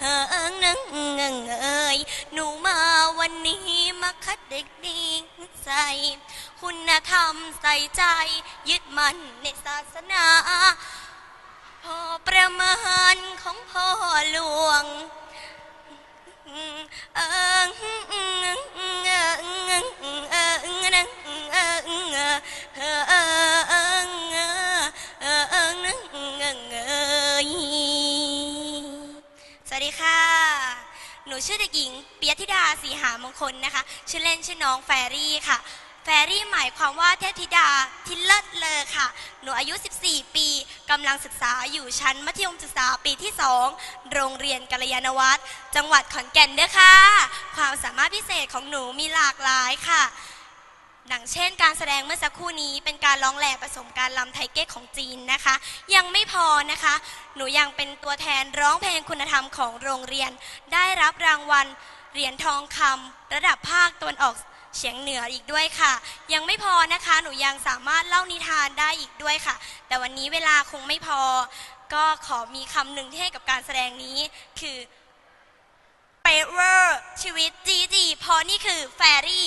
เอิงนึงเอิงเอ่ยหนูมาวันนี้มาคัดเด็กดีใส่คุณธรรมใส่ใจ ยึดมั่นในศาสนา พอประมาณของพ่อหลวง วัสดีค่ะ หนูชื่อเด็กหญิงเปียธิดาสีหามงคลนะคะ ชื่อเล่นชื่อน้องแฟรี่ค่ะ แฟรี่หมายความว่าเทพธิดาที่เลิศเลอค่ะ หนูอายุ 14 ปีกำลังศึกษาอยู่ชั้นมัธยมศึกษาปีที่ 2 โรงเรียนกัลยาณวัฒน์จังหวัดขอนแก่นเด้อค่ะ ความสามารถพิเศษของหนูมีหลากหลายค่ะ ดังเช่น การแสดงเมื่อสักครู่นี้เป็นการร้องแหล่ผสมการลำไทยเก๊กของจีนนะคะ ยังไม่พอนะคะ หนูยังเป็นตัวแทนร้องเพลงคุณธรรมของโรงเรียน ได้รับรางวัลเหรียญทองคำระดับภาคตะวันออกเฉียงเหนืออีกด้วยค่ะ ยังไม่พอนะคะหนูยังสามารถเล่านิทานได้อีกด้วยค่ะ แต่วันนี้เวลาคงไม่พอ ก็ขอมีคำหนึ่งที่ให้กับการแสดงนี้คือเปเวอร์ชีวิตจีจีเพราะนี่คือแฟรี่